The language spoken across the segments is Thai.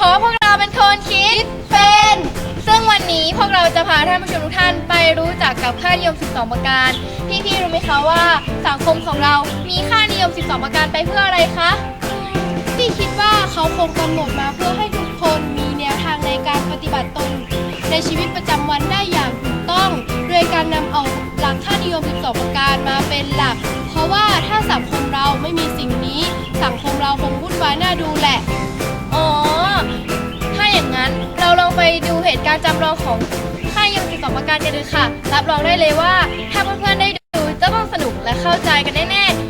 เพราะพวกเราเป็นคนคิดเป็น ซึ่งวันนี้พวกเราจะพาท่านผู้ชมทุกท่านไปรู้จักกับค่านิยม 12 ประการพี่ๆรู้ไหมคะว่าสังคมของเรามีค่านิยม 12 ประการไปเพื่ออะไรคะพี่คิดว่าเขาคงกำหนดมาเพื่อให้ทุกคนมีแนวทางในการปฏิบัติตน ในชีวิตประจำวันได้อย่างถูกต้อง โดยการนำเอาหลักค่านิยม 12 ประการมาเป็นหลัก เพราะว่าถ้าสังคมเราไม่มีสิ่งนี้ สังคมเราคงวุ่นวายน่าดูแหละ ดูเหตุการณ์จำลองของค่ายยม12ประการกันดูค่ะ รับรองได้เลยว่าถ้าเพื่อนๆได้ดูจะต้องสนุกและเข้าใจกันแน่ๆ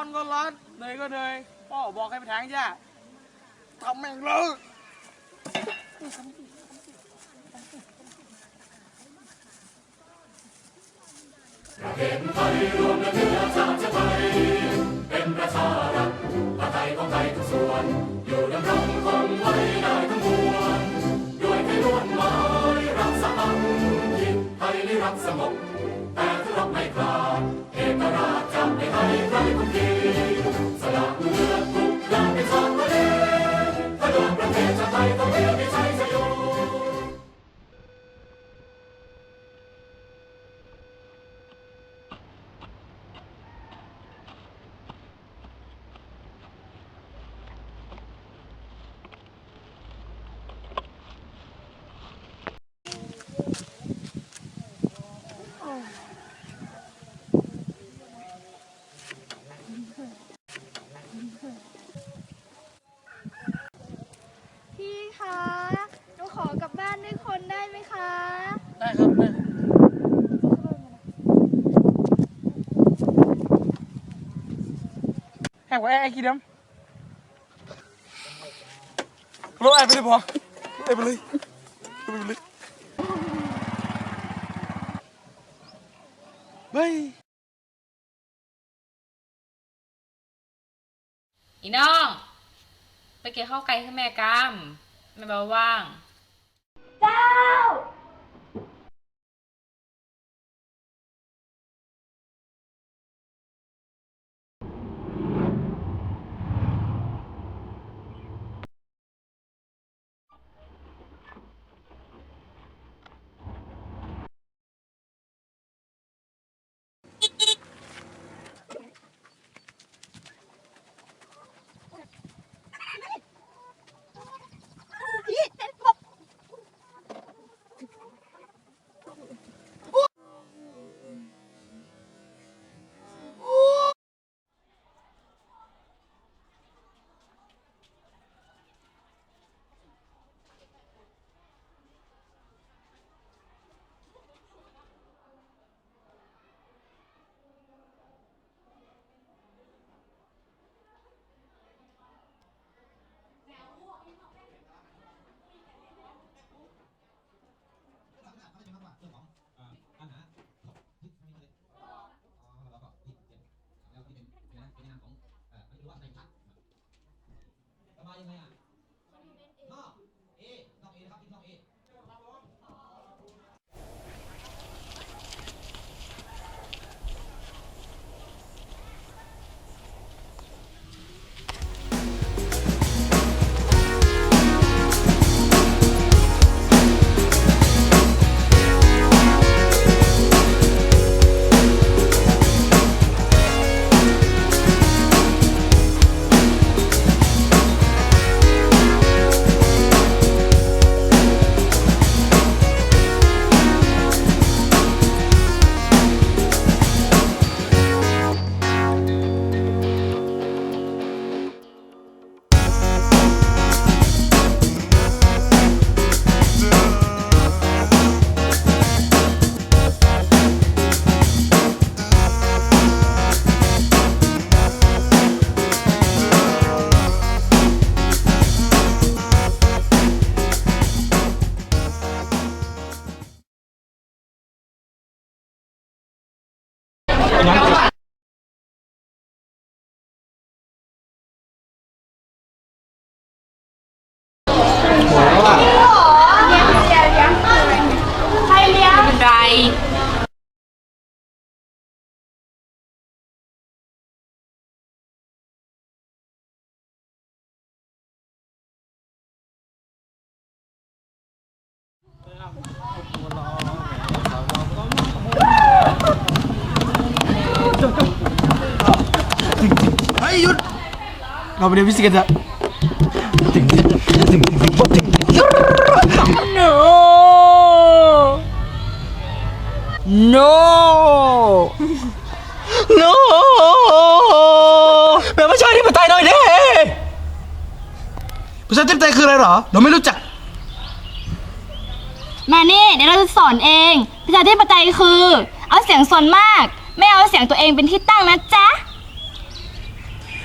้อนก็ร้อนเหนื่อยก็เหนื่อยพ่อบอกให้ไปแทงย่าทำแม่งเลยประเทศไทยรวมและเชื้อชาติไทยเป็นประชา แหกไว้ไอ้ขี้ดำรถไอ้ไปเลยพอรถไอ้ไปเลยรถไอ้ไปเลยเฮ้ยอีน้อง ไปเก็บข้าวไก่ให้แม่กามแม่บอกว่าง เจ้า ไหมอ่ะ ฮ้ยหยุด เราไปเรียนฟิสิกส์กันเถอะ No No No แบบประชาธิปไตยหน่อยเด้ประชาธิปไตยคืออะไรเหรอ เราไม่รู้จัก มานี่เดี๋ยวเราจะสอนเองประชาธิปไตยคือ เอาเสียงส่วนมาก ไม่เอาเสียงตัวเองเป็นที่ตั้งนะจ๊ะ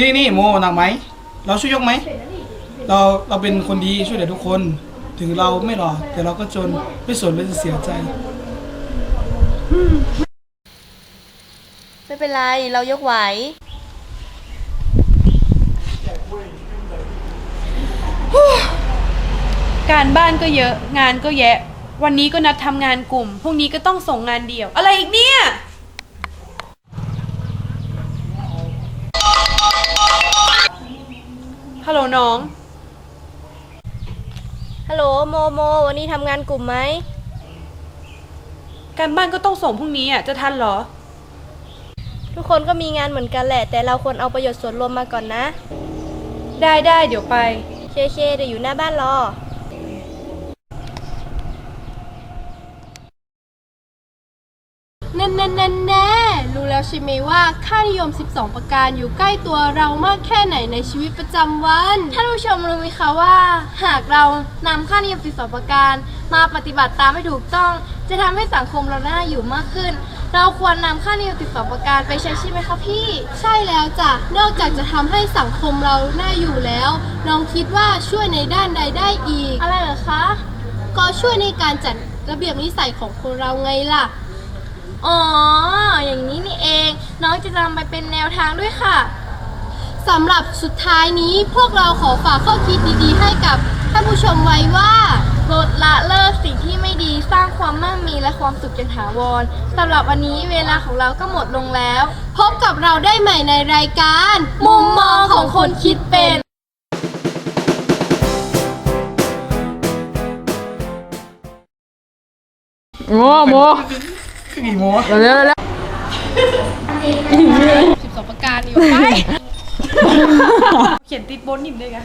นี่นี่โมหนักไหม เราช่วยยกไหม เราเราเป็นคนดีช่วยเหลือทุกคน ถึงเราไม่หล่อแต่เราก็จนไม่สนเลยจะเสียใจ ไม่เป็นไรเรายกไหว การบ้านก็เยอะงานก็แยะ วันนี้ก็นัดทำงานกลุ่มพรุ่งนี้ก็ต้องส่งงานเดี่ยว อะไรอีกเนี่ย น้อง ฮัลโหลโมโม วันนี้ทำงานกลุ่มไหม การบ้านก็ต้องส่งพรุ่งนี้อะ จะทันเหรอ ทุกคนก็มีงานเหมือนกันแหละ แต่เราควรเอาประโยชน์ส่วนรวมมาก่อนนะ ได้ได้เดี๋ยวไป เคเคเดี๋ยวอยู่หน้าบ้านรอ แน่แน่แน่แน่รู้ แล้วใช่ไหมว่าค่านิยม 12 ประการอยู่ใกล้ตัวเรามากแค่ไหนในชีวิตประจำวัน ท่านผู้ชมรู้ไหมคะว่า หากเรานำค่านิยม 12 ประการ มาปฏิบัติตามให้ถูกต้อง จะทำให้สังคมเราน่าอยู่มากขึ้น เราควรนำค่านิยม 12 ประการไปใช้ใช่ไหมคะพี่ ใช่แล้วจ้ะนอกจากจะทำให้สังคมเราน่าอยู่แล้วน้องคิดว่าช่วยในด้านใดได้อีก อะไรเหรอคะ ก็ช่วยในการจัดระเบียบนิสัยของคนเราไงล่ะ อ๋อ อย จะนำไปเป็นแนวทางด้วยค่ะ สำหรับสุดท้ายนี้พวกเราขอฝากข้อคิดดีๆ ให้กับท่านผู้ชมไว้ว่าลดละเลิกสิ่งที่ไม่ดีสร้างความมั่งมีและความสุขอย่างถาวรสำหรับวันนี้เวลาของเราก็หมดลงแล้ว พบกับเราได้ใหม่ในรายการ มุมมองของคนคิดเป็นโมโมคือกี่โมงเร็วๆเร็ว 12ประการอยู่ไป เขียนติดบนนิดนึงอะ